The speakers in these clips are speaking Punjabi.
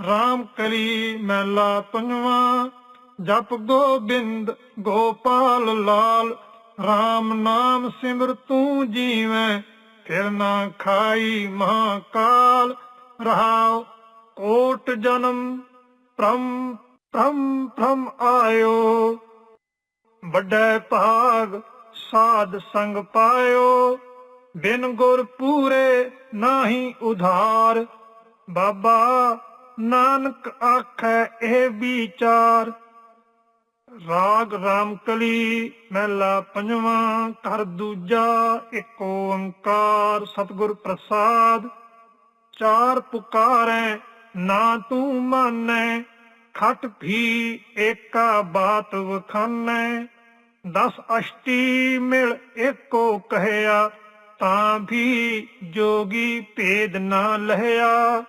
RAM ਕਲੀ ਮਹਿਲਾ ਪੰਜਵਾ ਜਪ ਗੋਬਿੰਦ ਗੋਪਾਲ ਲਾਲ। RAM ਨਾਮ ਸਿਮਰ ਤੂੰ ਜੀਵੈ, ਫਿਰ ਨਾ ਖਾਈ ਮਹਾਕਾਲ। ਰਹਾਉ ਕੋਟ ਜਨਮ, ਪ੍ਰਮ ਪ੍ਰਮ ਪ੍ਰਮ ਆਇਓ। ਵੱਡੇ ਭਾਗ ਸਾਧ ਸੰਗ ਪਾਇਓ, ਬਿਨ ਗੁਰ ਪੂਰੇ ਨਾਹੀ ਉਧਾਰ। ਬਾਬਾ ਨਾਨਕ ਆਖੈ ਇਹ ਵਿਚਾਰ। ਰਾਗ ਰਾਮਕਲੀ ਮਹਿਲਾ ਪੰਜਵਾਂ, ਘਰ ਦੂਜਾ ਏਕ ਓੰਕਾਰ। ਸਤਿਗੁਰ ਪ੍ਰਸਾਦ, ਚਾਰ ਪੁਕਾਰੈ, ਨਾ ਤੂੰ ਮਾਨੈ, ਖਟ ਵੀ ਏਕਾ ਬਾਤ ਵਖਾਨੈ। ਦਸ ਅਸ਼ਟੀ ਮਿਲ ਏਕੋ ਕਹਿਆ, ਤਾਂ ਵੀ ਜੋਗੀ ਭੇਦ ਨਾ ਲਹਿਆ।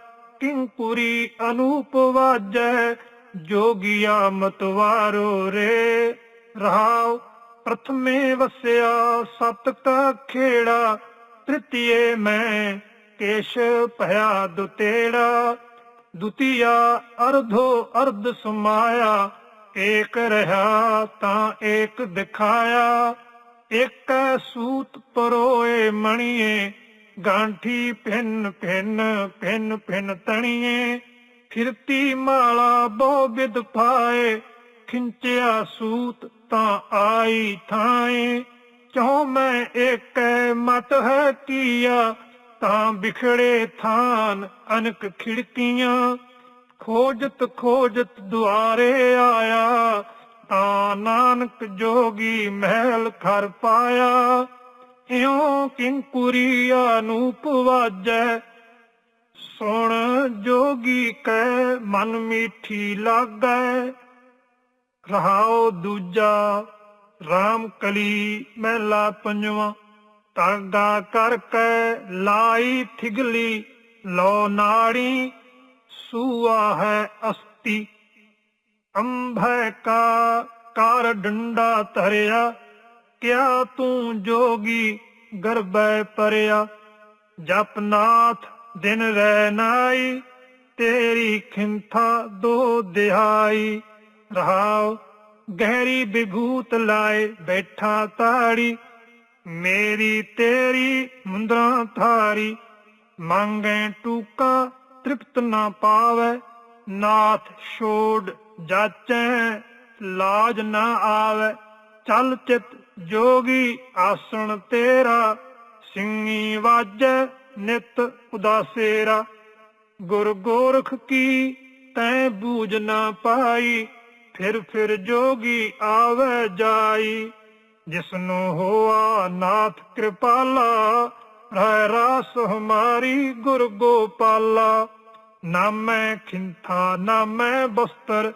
ਕਿੰਪੁਰੀ ਅਨੂਪ ਵਾਜੈ, ਜੋਗੀਆ ਮਤਵਾਰੋ ਰੇ। ਰਹਾਉ, ਪ੍ਰਥਮੇ ਵਸਿਆ ਸਤ ਕਾ ਖੇੜਾ, ਤ੍ਰਿਤੀਏ ਮੈਂ, ਕੇਸ਼ ਭਇਆ ਦੁਤੇੜਾ। ਦੁਤੀਆ, ਅਰਧੋ ਅਰਧ ਸਮਾਇਆ, ਏਕ ਰਹਾ ਤਾਂ ਏਕ ਦਿਖਾਇਆ। ਇੱਕ ਸੂਤ ਪਰੋਏ ਮਣੀਏ ਗਾਂਠੀ ਭਿੰਨ ਭਿੰਨ ਭਿੰਨ ਭਿੰਨ ਤਣੀਏ। ਫਿਰਤੀ ਮਾਲਾ ਬਹੁ ਵਿਦ ਪਾਏ ਖਿੰਚਿਆ ਸੂਤ ਤਾਂ ਆਈ ਥਾਏ। ਚਉ ਮੈਂ ਏਕ ਮਤ ਹੈ ਕੀਆ, ਤਾਂ ਵਿਖੜੇ ਥਾਨ ਅਨਕ ਖਿੜਕੀਆਂ। ਖੋਜਤ ਖੋਜਤ ਦੁਆਰੇ ਆਇਆ, ਤਾਂ ਨਾਨਕ ਜੋਗੀ ਮਹਿਲ ਘਰ ਪਾਇਆ। ਇਉਂ ਕਿੰਕੁਰੀਆ ਨੂੰ ਵਾਜੈ ਸੁਣ ਜੋਗੀ ਕੈ ਮਨ ਮੀਠੀ ਲਾਗੈ। ਰਹਾਉ ਦੂਜਾ RAM ਕਲੀ ਮਹਿਲਾ ਪੰਜਵਾ। ਤਾਗਾ ਕਰ ਕੈ, ਲਾਈ ਥਿਗਲੀ, ਲੋ ਨਾੜੀ, ਸੂਆ ਹੈ ਅਸਤੀ। ਅੰਭੈ ਕਾ ਕਰ ਡੰਡਾ ਧਰਿਆ। ਕਿਆ ਤੂੰ ਜੋਗੀ ਗਰਬੈ ਪਰਿਆ? ਜਪ ਨਾਥ ਦਿਨ ਰਹਿ ਨਾਈ, ਤੇਰੀ ਖਿੰਥਾ ਦੋ ਦਿਹਾਈ। ਰਹਾਉ ਗਹਿਰੀ ਵਿਭੂਤ ਲਾਏ ਬੈਠਾ ਤਾੜੀ, ਮੇਰੀ ਤੇਰੀ ਮੁੰਦਰਾ ਥਾਰੀ ਮੰਗੇ ਟੂਕਾ ਤ੍ਰਿਪਤ ਨਾ ਪਾਵੇ, ਨਾਥ ਛੋੜ ਜਾਚੈ, ਲਾਜ ਨਾ ਆਵੇ। ਚਲ ਚਿਤ ਜੋਗੀ ਆਸਣ ਤੇਰਾ ਸਿੰਘੀ ਵਾਜੈ ਨਿਤ ਉਦਾਸੇਰਾ। ਗੁਰ ਗੋਰਖ ਕੀ ਤੈ ਬੂਝ ਨਾ ਪਾਈ, ਫਿਰ ਫਿਰ ਜੋਗੀ ਆਵੇ ਜਾਈ। ਜਿਸਨੂੰ ਹੋਆ ਨਾਥ ਕਿਰਪਾਲਾ ਰਹਿ ਰਾਸ ਹਮਾਰੀ ਗੁਰ ਗੋਪਾਲਾ। ਨਾਮੈ ਖਿੰਥਾ, ਨਾਮੈ ਬਸਤਰ,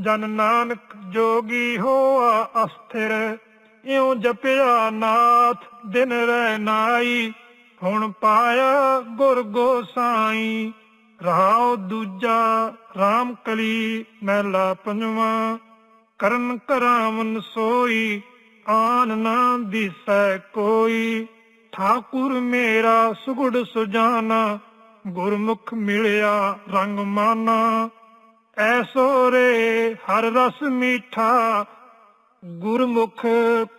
ਜਨ ਨਾਨਕ ਜੋਗੀ ਹੋਆ ਅਸਥਿਰ। ਇਉਂ ਜਪਿਆ ਨਾਥ, ਦਿਨ ਰਹਿ ਨਾਈ ਹੁਣ ਪਾਇਆ ਗੁਰ ਗੋਸਾਈ ਰਹਾਉ ਦੂਜਾ RAM ਕਲੀ, ਮਹਿਲਾ ਪੰਜਵਾ। ਕਰਨ ਕਰਾਵਨ ਸੋਈ, ਆਨ ਨਾ ਦਿਸੈ ਕੋਈ। ਠਾਕੁਰ ਮੇਰਾ ਸੁਗੜ ਸੁਜਾਨਾ, ਗੁਰਮੁਖ ਮਿਲਿਆ ਰੰਗ ਮਾਨਾ। ਐਸੋ ਰੇ ਹਰ ਰਸ ਮੀਠਾ ਗੁਰਮੁਖ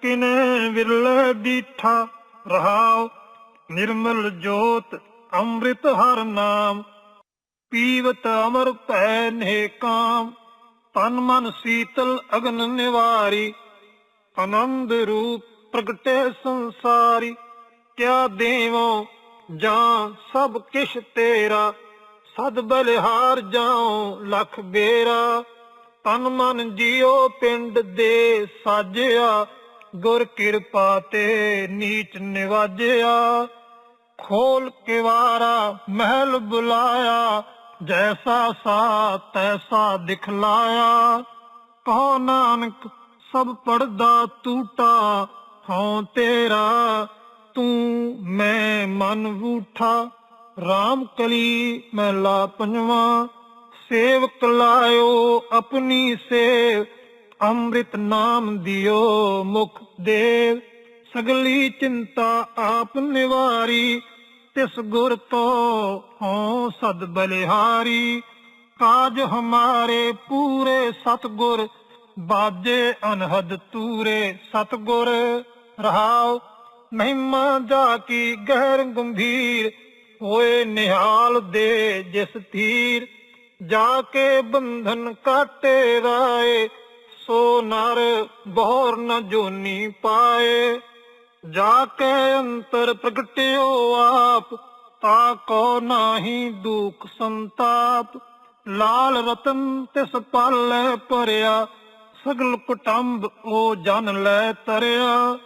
ਕਿਨੇ ਵਿਰਲੇ ਦੀਠਾ ਰਹਾਉ, ਨਿਰਮਲ ਜੋਤ ਅੰਮ੍ਰਿਤ ਹਰ ਨਾਮ। ਪੀਵਤ ਅਮਰ ਭੈ ਨੇਕਾਮ ਤਨ ਮਨ ਸੀਤਲ ਅਗਨ ਨਿਵਾਰੀ। ਆਨੰਦ ਰੂਪ ਪ੍ਰਗਟੇ ਸੰਸਾਰੀ, ਕਿਆ ਦੇਵੋ ਜਾਂ ਸਭ ਕਿਛ ਤੇਰਾ, ਸਦ ਬਲਿਹਾਰ ਜਾਉ ਲਖ ਬੇਰਾ। ਤਨ ਮਨ ਜੀਉ ਪਿੰਡ ਦੇ ਸਾਜਿਆ, ਗੁਰ ਕਿਰਪਾ ਤੇ ਨੀਚ ਨਿਵਾਜਿਆ। ਖੋਲ ਕੇ ਵਾਰਾ ਮਹਿਲ ਬੁਲਾਇਆ, ਜੈਸਾ ਸਾ ਤੈਸਾ ਦਿਖਲਾਇਆ। ਕਹੋ ਨਾਨਕ, ਸਭ ਪੜਦਾ ਟੂਟਾ ਹਉ ਤੇਰਾ, ਤੂੰ ਮੈਂ ਮਨ ਵੂਠਾ। RAM ਕਲੀ ਮਹਿਲਾ ਪੰਜਵਾ ਸੇਵਕ ਲਾਇਓ, ਆਪਣੀ ਸੇਵ। ਅੰਮ੍ਰਿਤ ਨਾਮ ਦਿਓ, ਮੁਖ ਦੇਵ। ਸਗਲੀ ਚਿੰਤਾ ਆਪ ਨਿਵਾਰੀ, ਤਿਸ ਗੁਰ ਤੋ ਹਉ ਸਦ ਬਲਿਹਾਰੀ। ਕਾਜ ਹਮਾਰੇ ਪੂਰੇ ਸਤਗੁਰ, ਬਾਜੇ ਅਨਹਦ ਤੂਰੇ ਸਤਗੁਰ। ਰਹਾਉ, ਮਹਿਮਾ ਜਾ ਕੀ ਗਹਿਰ ਗੰਭੀਰ, ਹੋਏ ਨਿਹਾਲ ਦੇ ਜਿਸ ਥੀਰ ਜਾ ਕੇ ਬੰਧਨ ਕਾਟੇ ਰਾਏ, ਸੋ ਨਰ ਬੋਰ ਨ ਜੋਨੀ ਪਾਏ। ਜਾ ਕੇ ਅੰਤਰ ਪ੍ਰਗਟਿਓ ਆਪ, ਤਾ ਕੋ ਨਾਹੀ ਦੁਖ ਸੰਤਾਪ। ਲਾਲ ਰਤਨ ਤਿਸ ਪਾਲੇ ਭਰਿਆ, ਸਗਲ ਕੁਟੰਬ ਉਹ ਜਨ ਲੈ ਤਰਿਆ।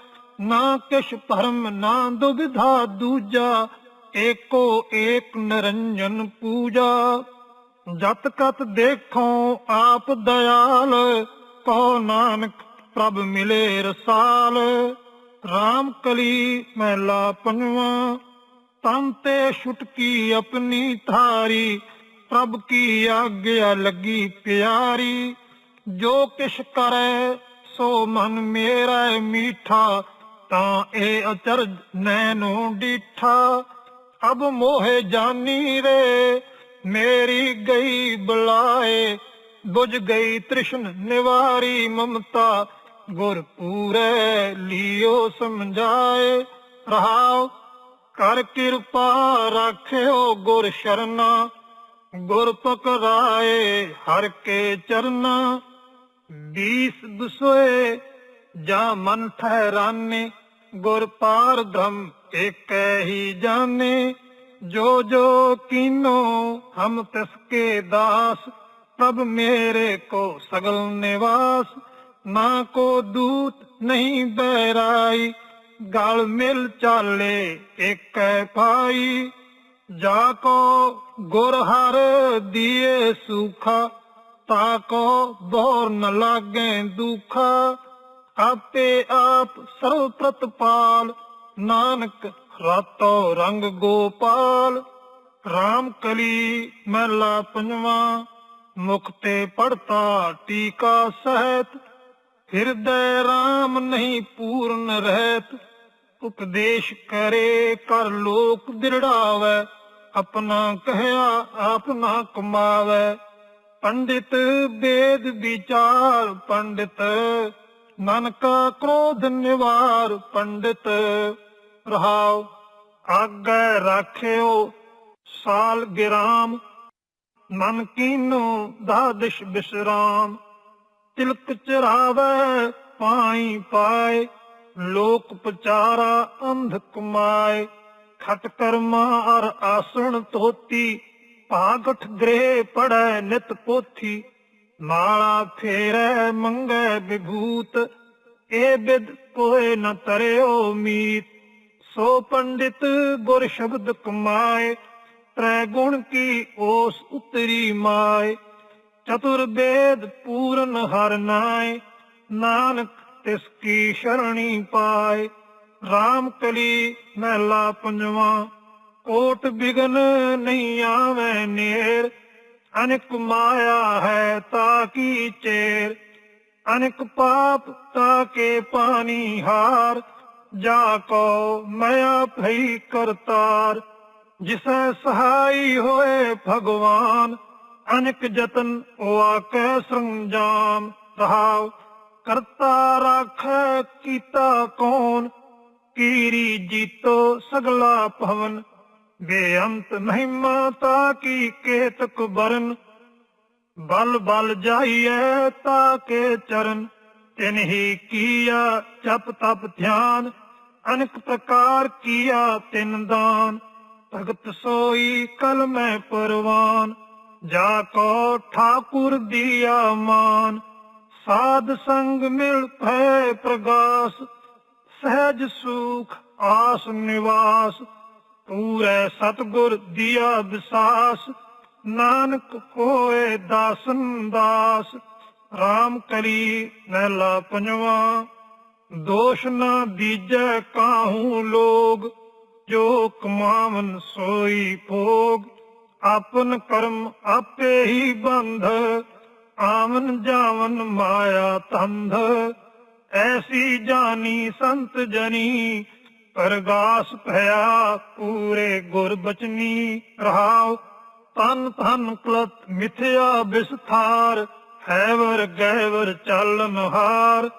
ਨਾ ਕਿਛ ਭਰਮ, ਨਾ ਦੁਬਿਧਾ ਦੂਜਾ, ਏਕੋ ਏਕ ਨਿਰੰਜਨ ਪੂਜਾ। ਜਤ ਕਤ ਦੇਖੋ ਆਪ ਦਇਆਲ ਕਹੋ ਨਾਨਕ ਪ੍ਰਭ ਮਿਲੇ ਰਸਾਲ। RAM ਕਲੀ ਮਹਿਲਾ ਪੰਜਵਾ, ਤਨ ਤੇ ਛੁਟਕੀ ਆਪਣੀ ਥਾਰੀ ਪ੍ਰਭ ਕੀ ਆਗਿਆ ਲੱਗੀ ਪਿਆਰੀ। ਜੋ ਕਿਛ ਕਰੈ, ਸੋ ਮਨ ਮੇਰਾ ਮੀਠਾ, ਤਾਂ ਇਹ ਅਚਰਜ ਨੈਨੋ ਡੀਠਾ। ਅਬ ਮੋਹੇ ਜਾਨੀ ਰੇ ਮੇਰੀ ਗਈ ਬੁਲਾਏ, ਬੁਝ ਗਈ ਤ੍ਰਿਸ਼ਨ ਨਿਵਾਰੀ ਮਮਤਾ ਗੁਰ ਪੂਰੇ ਲਿਓ ਸਮਝਾਏ ਰਹਾਉ ਕਰ ਕਿਰਪਾ ਰੱਖਿਓ ਗੁਰ ਸ਼ਰਨਾ, ਗੁਰ ਪਕਰਾਏ ਹਰ ਕੇ ਚਰਨਾ, ਬੀਸ ਦਸੋਏ ਜਾਂ ਮਨ ਠਹਿਰਾਨੇ, ਗੁਰ ਪਾਰ ਧਮ ਏਕੈ ਹੀ ਜਾਣੇ। ਜੋ ਜੋ ਕੀਨੋ ਹਮ ਤਿਸਕੇ ਦਾਸ ਪ੍ਰਭ ਮੇਰੇ ਕੋ ਸਗਲ ਨਿਵਾਸ ਨਾ ਕੋ ਦੂਤ ਨਹੀਂ ਬਹਿਰਾਈ ਗਲ ਮਿਲ ਚਾਲੇ ਏਕੈ ਪਾਈ ਜਾ ਕੋ ਗੁਰ ਹਰ ਦੀਏ ਸੁਖਾ ਤਾ ਕੋ ਬੋਰ ਨ ਲਾਗੇ ਦੁਖਾ ਆਪੇ ਆਪ ਸਰਵ ਪ੍ਰਤਪਾਲ ਨਾਨਕ ਰਾਤੋ ਰੰਗ ਗੋਪਾਲ RAM ਕਲੀ ਮਹਿਲਾ ਪੰਜਵਾ, ਮੁਖ ਤੇ ਪੜਤਾ ਟੀਕਾ ਸਹਿਤ, ਹਿਰਦੈ RAM ਨਹੀਂ ਪੂਰਨ ਰਹਿਤ, ਉਪਦੇਸ਼ ਕਰੇ ਕਰ ਲੋਕ ਦਿਰੜਾਵੇ, ਆਪਣਾ ਕਹਿਆ ਆਪ ਨਾ ਕਮਾਵੇ। ਪੰਡਿਤ ਵੇਦ ਵਿਚਾਰ, ਪੰਡਿਤ ਨਾਨਕਾ ਕ੍ਰੋਧ ਨਿਵਾਰ, ਪੰਡਿਤ ਰਹਾਉ ਆਗੇ ਰਾਖਿਓ ਸਾਲ ਗਿਰਾਮ ਮਨ ਕੀਨੋ ਦਾਦਿਸ਼ ਬਿਸਰਾਮ। ਤਿਲਕ ਚਰਾਵੇ ਪਾਈ ਪਾਏ, ਲੋਕ ਪਚਾਰਾ ਅੰਧ ਕਮਾਏ। ਖਟ ਕਰਮਾ ਅਰ ਆਸਣ ਤੋਤੀ ਭਾਗਠ ਗ੍ਰਹਿ ਪੜੈ ਨਿਤ ਪੋਥੀ। ਮਾਲਾ ਫੇਰੈ, ਮੰਗੈ ਵਿਭੂਤ, ਇਹ ਬਿਦ ਕੋਏ ਨ ਤਰਿਓ ਮੀਤ। ਸੋ ਪੰਡਿਤ ਗੁਰ ਸ਼ਬਦ ਕਮਾਏ, ਤ੍ਰੈ ਗੁਣ ਕੀ ਓਸ ਉਤਰੀ ਮਾਏ। ਚਤੁਰ ਵੇਦ ਪੂਰਨ ਹਰ ਨਾਏ, ਨਾਨਕ ਤਿਸ ਕੀ ਸ਼ਰਣੀ ਪਾਏ। RAM ਕਲੀ ਮਹਿਲਾ ਪੰਜਵਾ, ਕੋਟ ਬਿਗਨ ਨਹੀਂ ਆਵੇ ਨੇਰ। ਅਨੇਕ ਮਾਇਆ ਹੈ ਤਾ ਕੀ ਚੇਰ, ਅਨੇਕ ਪਾਪ ਤਾ ਕੇ ਪਾਣੀ ਹਾਰ। ਜਾ ਕੋ ਮਇਆ ਭਈ ਕਰਤਾਰ। ਜਿਸੈ ਸਹਾਈ ਹੋਏ ਭਗਵਾਨ, ਅਨੇਕ ਜਤਨ ਵਾਕੈ ਸੰਜਾਮ ਰਹਾਉ, ਕਰਤਾ ਰਾਖੈ ਕੀਤਾ ਕੌਣ? ਕੀਰੀ ਜੀਤੋ ਸਗਲਾ ਭਵਨ, ਬੇਅੰਤ ਮਹਿਮਾ ਤਾ ਕੀ ਕੇਤਕ ਬਰਨ? ਬਲ ਬਲ ਜਾਈਐ ਤਾ ਕੇ ਚਰਨ, ਤਿਨ ਹੀ ਕੀਆ ਜਪ ਤਪ ਧਿਆਨ। ਅਨੇਕ ਪ੍ਰਕਾਰ ਕੀਆ ਤਿਨ ਦਾਨ, ਭਗਤ ਸੋਈ ਕਲ ਪਰਵਾਨ, ਜਾ ਕੋ ਠਾਕੁਰ ਦੀਆ ਮਾਨ। ਸਾਧ ਸੰਗ ਮਿਲ ਭੈ ਪ੍ਰਗਾਸ, ਸਹਿਜ ਸੁਖ ਆਸ ਨਿਵਾਸ। ਪੂਰੇ ਸਤਗੁਰ ਦੀਆ ਵਿਸਾਸ, ਨਾਨਕ ਹੋਏ ਦਾਸਨ ਦਾਸ। RAM ਕਲੀ ਮਹਿਲਾ ਪੰਜਵਾ। ਦੋਸ਼ ਨਾ ਦੀਜੈ ਕਾਹੂ ਲੋਗ, ਜੋ ਕਮਾਵਨ ਸੋਈ ਭੋਗ। ਆਪਨ ਕਰਮ ਆਪੇ ਹੀ ਬੰਧ, ਆਵਨ ਜਾਵਨ ਮਾਇਆ ਤੰਧ ਐਸੀ ਜਾਨੀ ਸੰਤ ਜਨੀ, ਪ੍ਰਗਾਸ ਭਇਆ ਪੂਰੇ ਗੁਰ ਬਚਨੀ ਰਹਾਉ। ਤਨ ਤਨ ਕਲਤ ਮਿਥਿਆ ਵਿਸਥਾਰ ਹੈਵਰ ਗਹਿਵਰ ਚਲਨ ਹਾਰ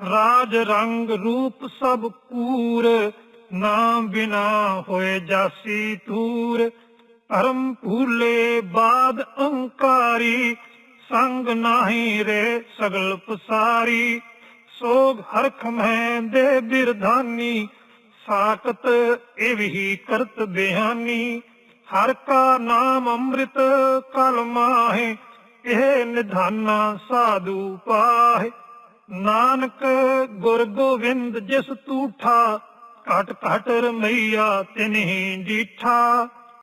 ਰਾਜ ਰੰਗ ਰੂਪ ਸਭ ਪੂਰ, ਨਾਮ ਬਿਨਾ ਹੋਏ ਜਾਸੀ ਤੂਰ ਧਰਮ ਭੂਲੇ ਬਾਦ ਅਹੰਕਾਰੀ ਸੰਗ ਨਾਹੀ ਰੇ ਸਗਲ ਪਸਾਰੀ। ਸੋਗ ਹਰਖ ਮੈਂ ਦੇ ਬਿਰਧਾਨੀ ਸਾਕਤ ਇਵਹੀ ਕਰਤ ਬਿਹਾਨੀ ਹਰ ਕਾ ਨਾਮ ਅੰਮ੍ਰਿਤ ਕਲਮਾ ਮਾਹੇ, ਇਹ ਨਿਧਾਨਾ ਸਾਧੂ ਪਾਹੇ। ਨਾਨਕ ਗੁਰ ਗੋਬਿੰਦ ਜਿਸ ਤੂਠਾ ਘਟ ਘਟ ਰਮਈਆ ਤਿਨਹੀ ਜੀਠਾ।